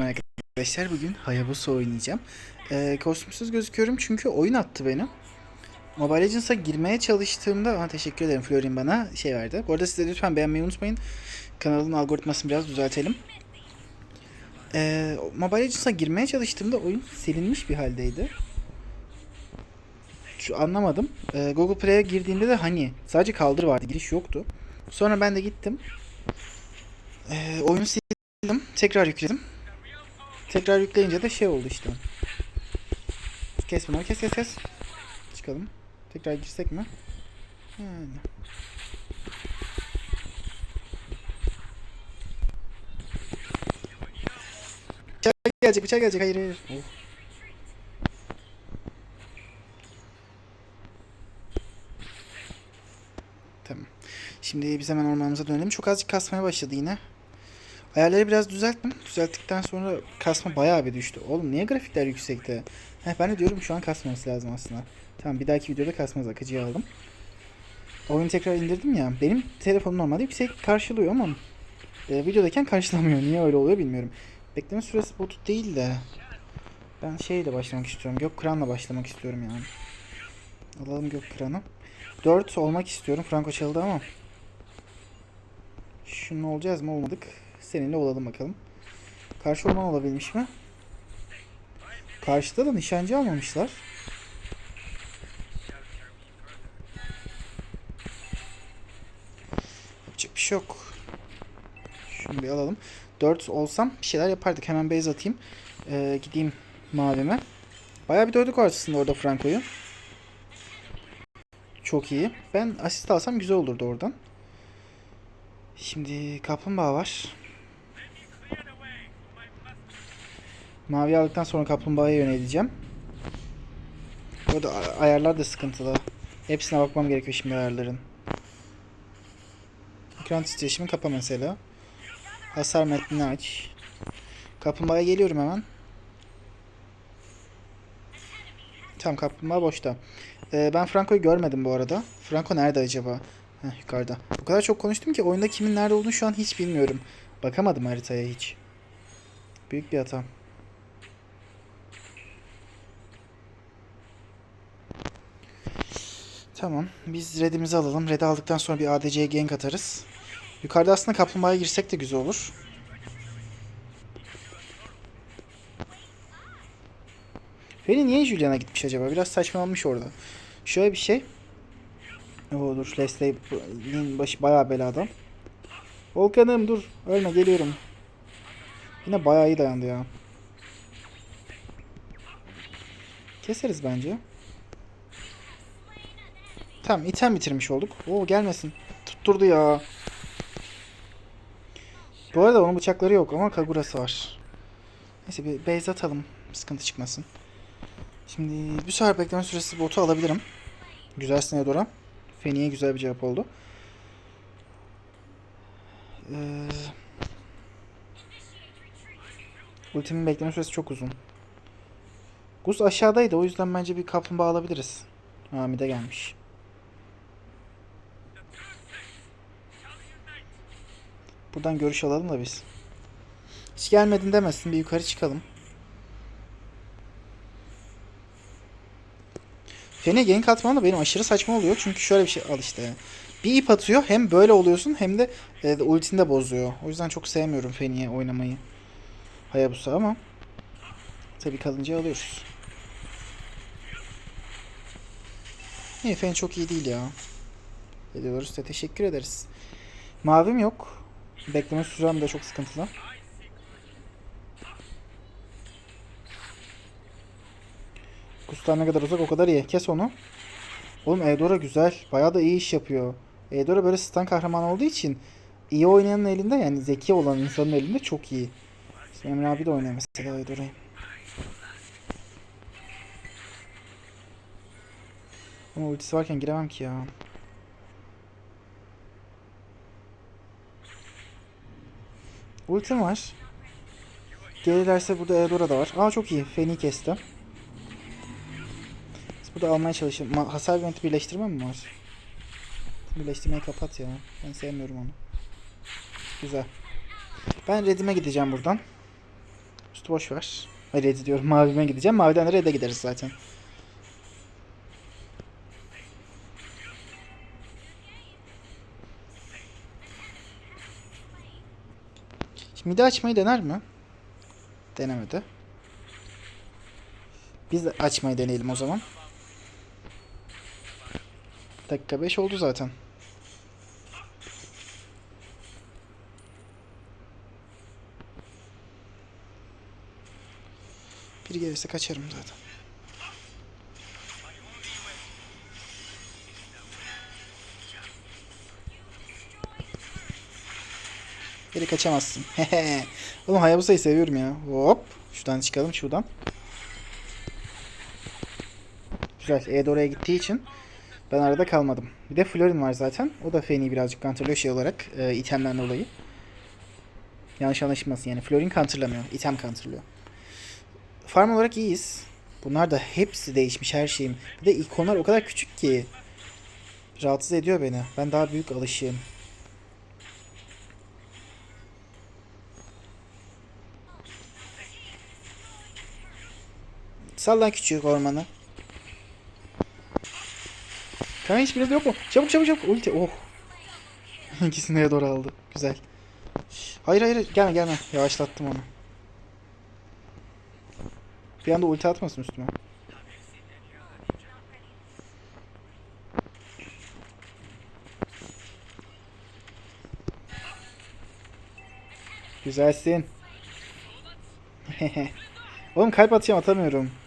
Arkadaşlar bugün Hayabusa oynayacağım. Ee, kostümsüz gözüküyorum çünkü oyun attı beni. Mobile Legends'a girmeye çalıştığımda... Aa, teşekkür ederim Florin bana şey verdi. Bu arada siz de lütfen beğenmeyi unutmayın. Kanalın algoritmasını biraz düzeltelim. Ee, Mobile Legends'a girmeye çalıştığımda oyun silinmiş bir haldeydi. Şu anlamadım. Ee, Google Play'e girdiğimde de hani sadece kaldır vardı giriş yoktu. Sonra ben de gittim. Ee, oyunu sildim. Tekrar yükledim. Tekrar yükleyince de şey oldu işte. Kes bunları kes kes kes. Çıkalım. Tekrar girsek mi? Yani. Bıçak gelecek bıçak gelecek hayır hayır. Oh. Tamam. Şimdi biz hemen ormanımıza dönelim. Çok azıcık kasmaya başladı yine. Ayarları biraz düzelttim. Düzelttikten sonra kasma bayağı bir düştü. Oğlum niye grafikler yüksekte? Heh, ben de diyorum şu an kasmaması lazım aslında. Tamam bir dahaki videoda kasmaz akıcıyı aldım. Oyunu tekrar indirdim ya. Benim telefonum normalde yüksek karşılıyor ama e, videodayken karşılamıyor. Niye öyle oluyor bilmiyorum. Bekleme süresi botu değil de ben şeyle başlamak istiyorum. Gök Kıran'la başlamak istiyorum yani. Alalım Gök Kıran'ı. 4 olmak istiyorum. Franco çaldı ama Şunun olacağız mı olmadık. Seninle olalım bakalım. Karşı orman olabilmiş mi? Karşıda da nişancı almamışlar. Yapacak bir şey yok. Şunu bir alalım. 4 olsam bir şeyler yapardık. Hemen base atayım. Ee, gideyim mavime. Bayağı bir dövdük aslında orada Franco'yu. Çok iyi. Ben asist alsam güzel olurdu oradan. Şimdi kaplumbağa var. Mavi aldıktan sonra kaplumbağaya yöneleceğim. Burada ayarlar da sıkıntılı. Hepsine bakmam gerekiyor şimdi ayarların. Ekran titreşimi kapa mesela. Hasar metnini aç. Kaplumbağaya geliyorum hemen. Tamam kaplumbağa boşta. Ee, ben Franco'yu görmedim bu arada. Franco nerede acaba? Heh, yukarıda. O kadar çok konuştum ki oyunda kimin nerede olduğunu şu an hiç bilmiyorum. Bakamadım haritaya hiç. Büyük bir hata. Tamam. Biz redimizi alalım. Red'i aldıktan sonra bir ADC'ye gank atarız. Yukarıda aslında kaplumbağaya girsek de güzel olur. Feni niye Julian'a gitmiş acaba? Biraz saçmalanmış orada. Şöyle bir şey. Oo dur Leslie'nin başı bayağı belada. Volkan'ım dur. Ölme geliyorum. Yine bayağı iyi dayandı ya. Keseriz bence. Tamam item bitirmiş olduk. Oo gelmesin. Tutturdu ya. Bu arada onun bıçakları yok ama Kagura'sı var. Neyse bir base atalım. Sıkıntı çıkmasın. Şimdi bir sefer bekleme süresi botu alabilirim. Güzelsin Edora. Feni'ye güzel bir cevap oldu. Ee, ultimin bekleme süresi çok uzun. Gus aşağıdaydı. O yüzden bence bir kaplumbağa alabiliriz. Hamide gelmiş. Buradan görüş alalım da biz. Hiç gelmedin demesin. Bir yukarı çıkalım. Fene gank atman da benim aşırı saçma oluyor. Çünkü şöyle bir şey al işte. Bir ip atıyor. Hem böyle oluyorsun hem de e, ultini de bozuyor. O yüzden çok sevmiyorum Feni'ye oynamayı. Hayabusa ama tabii kalınca alıyoruz. İyi Fen çok iyi değil ya. Ediyoruz da teşekkür ederiz. Mavim yok. Bekleme sürem de çok sıkıntılı. Kustan ne kadar uzak o kadar iyi. Kes onu. Oğlum Eudora güzel. Bayağı da iyi iş yapıyor. Eudora böyle stun kahraman olduğu için iyi oynayanın elinde yani zeki olan insanın elinde çok iyi. Şimdi Emre abi de oynuyor mesela Eudora'yı. Ama ultisi varken giremem ki ya. Ultim var. Gelirlerse burada Eudora da var. Aa çok iyi. Feni kesti. Biz burada almaya çalışalım. Ma- hasar yöneti birleştirme mi var? Birleştirmeyi kapat ya. Ben sevmiyorum onu. Güzel. Ben redime gideceğim buradan. Üstü boş ver. Ay, Red'i diyorum. Mavime gideceğim. Maviden de red'e gideriz zaten. Midi açmayı dener mi? Denemedi. Biz de açmayı deneyelim o zaman. Dakika 5 oldu zaten. Bir gelirse kaçarım zaten. Geri kaçamazsın. Oğlum Hayabusa'yı seviyorum ya. Hop. Şuradan çıkalım şuradan. Güzel. E'de oraya gittiği için ben arada kalmadım. Bir de Florin var zaten. O da Feni'yi birazcık counterlıyor şey olarak. E, itemden dolayı. Yanlış anlaşılmasın yani. Florin counterlamıyor. item counterlıyor. Farm olarak iyiyiz. Bunlar da hepsi değişmiş her şeyim. Bir de ikonlar o kadar küçük ki. Rahatsız ediyor beni. Ben daha büyük alışığım. Salla küçük ormanı. Kanka hiçbiriniz yok mu? Çabuk çabuk çabuk. Ulti. Oh. İkisini de doğru aldı. Güzel. Hayır hayır gelme gelme. Yavaşlattım onu. Bir anda ulti atmasın üstüme. Güzelsin. Oğlum kalp atacağım atamıyorum.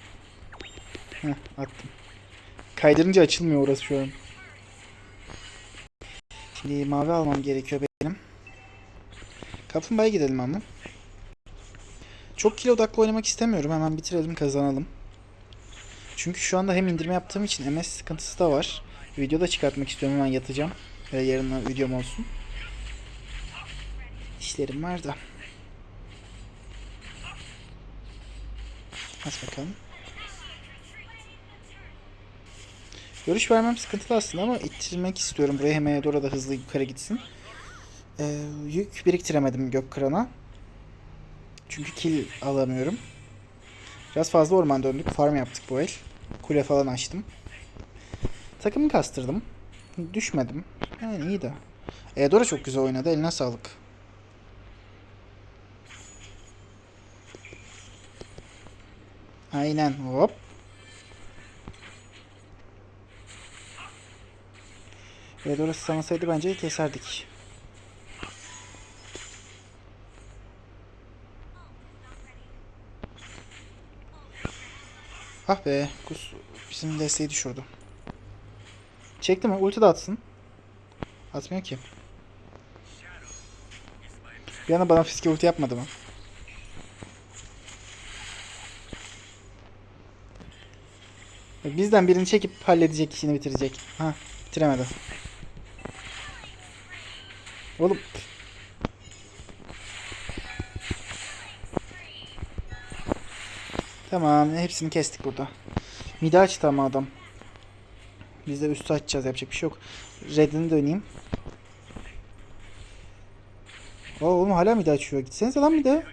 Heh, attım. Kaydırınca açılmıyor orası şu an. Şimdi mavi almam gerekiyor benim. Kaplumbağa'ya gidelim ama. Çok kilo odaklı oynamak istemiyorum. Hemen bitirelim kazanalım. Çünkü şu anda hem indirme yaptığım için MS sıkıntısı da var. Video da çıkartmak istiyorum. Hemen yatacağım. Ve yarın videom olsun. İşlerim var da. Aç bakalım. Görüş vermem sıkıntılı aslında ama ittirmek istiyorum. Buraya hemen doğru da hızlı yukarı gitsin. Ee, yük biriktiremedim gök kırana. Çünkü kill alamıyorum. Biraz fazla orman döndük. Farm yaptık bu el. Kule falan açtım. Takımı kastırdım. Düşmedim. Yani iyi de. Eudora çok güzel oynadı. Eline sağlık. Aynen. Hop. Eudora sanmasaydı bence keserdik. Ah be. Kus bizim desteği düşürdü. Çekti mi? Ulti de atsın. Atmıyor ki. Bir anda bana fiske ulti yapmadı mı? Bizden birini çekip halledecek, işini bitirecek. Ha, bitiremedi. Oğlum. Tamam, hepsini kestik burada. Mide açtı ama adam. Biz de üstü açacağız, yapacak bir şey yok. Red'ini döneyim. Oo, oğlum hala mide açıyor. Gitsenize lan mide.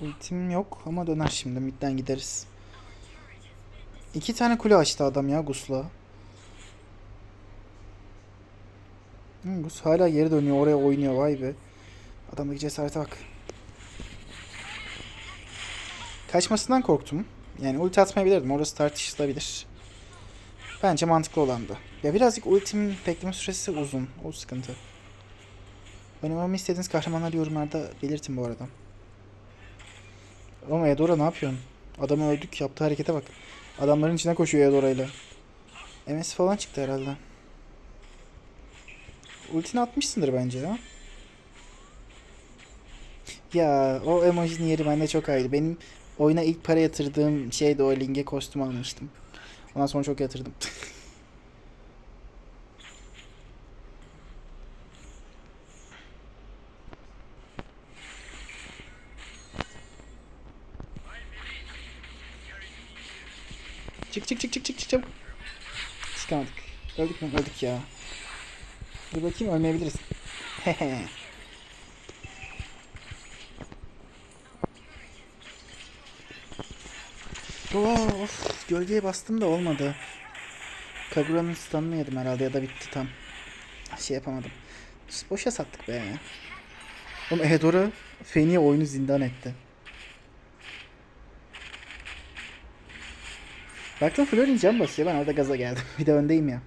Ultim yok ama döner şimdi. Midden gideriz. İki tane kule açtı adam ya Gus'la. Hmm, Gus hala geri dönüyor. Oraya oynuyor. Vay be. Adamdaki cesarete bak. Kaçmasından korktum. Yani ulti atmayabilirdim. Orası tartışılabilir. Bence mantıklı olandı. Ya birazcık ultimin bekleme süresi uzun. O sıkıntı. Oynamamı istediğiniz kahramanlar yorumlarda belirtin bu arada. Ama Eudora ne yapıyorsun? Adamı öldük. Yaptığı harekete bak. Adamların içine koşuyor Eudora ile. MS falan çıktı herhalde. Ultini atmışsındır bence ya. Ya o emojinin yeri bende çok ayrı. Benim oyuna ilk para yatırdığım şeydi o Ling'e kostüm almıştım. Ondan sonra çok yatırdım. çık çık çık çık çık çık çabuk. Çıkamadık. Öldük mü? Öldük ya. Dur bakayım ölmeyebiliriz. oh, of, gölgeye bastım da olmadı. Kagura'nın stun'ını yedim herhalde ya da bitti tam. Şey yapamadım. Boşa sattık be. Oğlum Ehdora Feni'ye oyunu zindan etti. Baktım Florin can basıyor. Ben orada gaza geldim. Bir de öndeyim ya.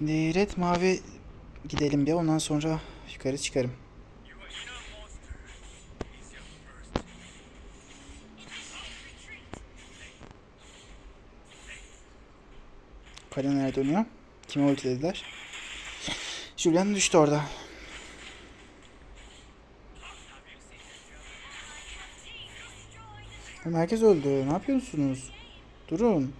Şimdi red mavi gidelim bir ondan sonra yukarı çıkarım. Kale nereye dönüyor? Kime ulti dediler? Julian düştü orada. Herkes öldü. Ne yapıyorsunuz? Durun.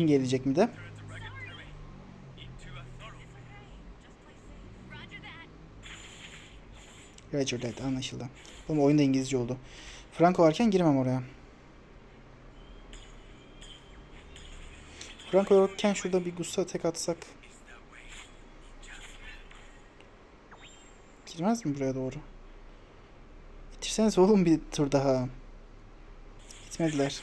I believe Kim gelecek mi de? Roger that anlaşıldı. Oğlum oyunda İngilizce oldu. Franco varken girmem oraya. Franco yokken şurada bir Gusta tek atsak. Girmez mi buraya doğru? Bitirseniz oğlum bir tur daha. Gitmediler.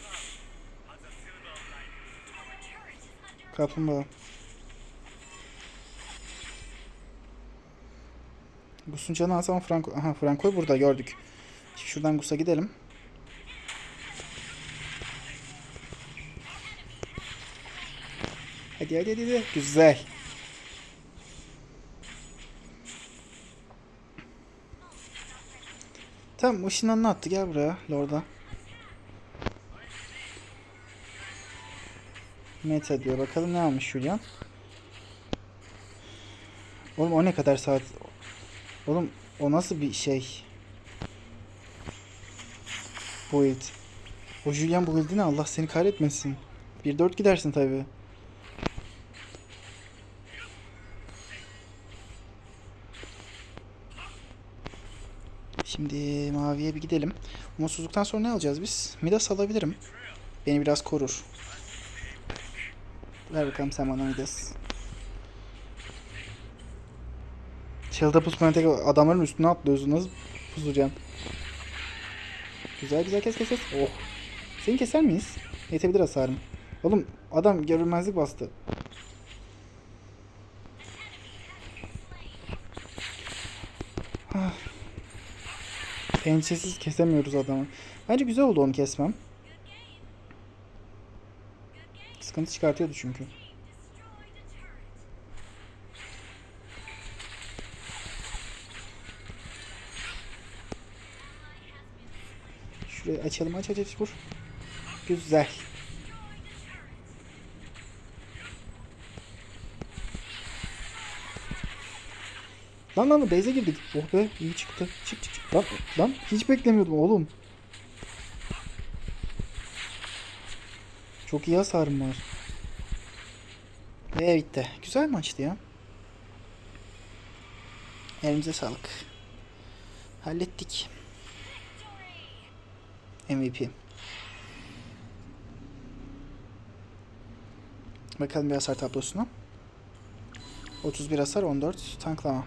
Kaplumbağa. Gus'un canı az ama Franco... Aha Franco'yu burada gördük. Şimdi şuradan Gus'a gidelim. Hadi hadi hadi. Güzel. Tamam ışınlanını attı. Gel buraya Lord'a. Meta diyor. Bakalım ne almış Julian. Oğlum o ne kadar saat? Oğlum o nasıl bir şey? Build. O Julian build'i ne? Allah seni kahretmesin. 1-4 gidersin tabi. Şimdi maviye bir gidelim. Umutsuzluktan sonra ne alacağız biz? Midas alabilirim. Beni biraz korur. Ver bakalım sen bana Midas. Shield'a pusmayan tek adamların üstüne atlıyorsun. Nasıl pusulacaksın? Güzel güzel kes kes kes. Oh. Seni keser miyiz? Yetebilir hasarım. Oğlum adam görünmezlik bastı. Ah. Pençesiz kesemiyoruz adamı. Bence güzel oldu onu kesmem. Sıkıntı çıkartıyordu çünkü. Şurayı açalım aç aç aç vur. Güzel. Lan lan base'e girdik. Oh be iyi çıktı. Çık çık çık. Lan, lan hiç beklemiyordum oğlum. Çok iyi hasarım var. Ve bitti. Güzel maçtı ya. Elinize sağlık. Hallettik. MVP. Bakalım bir hasar tablosuna. 31 hasar 14 tanklama.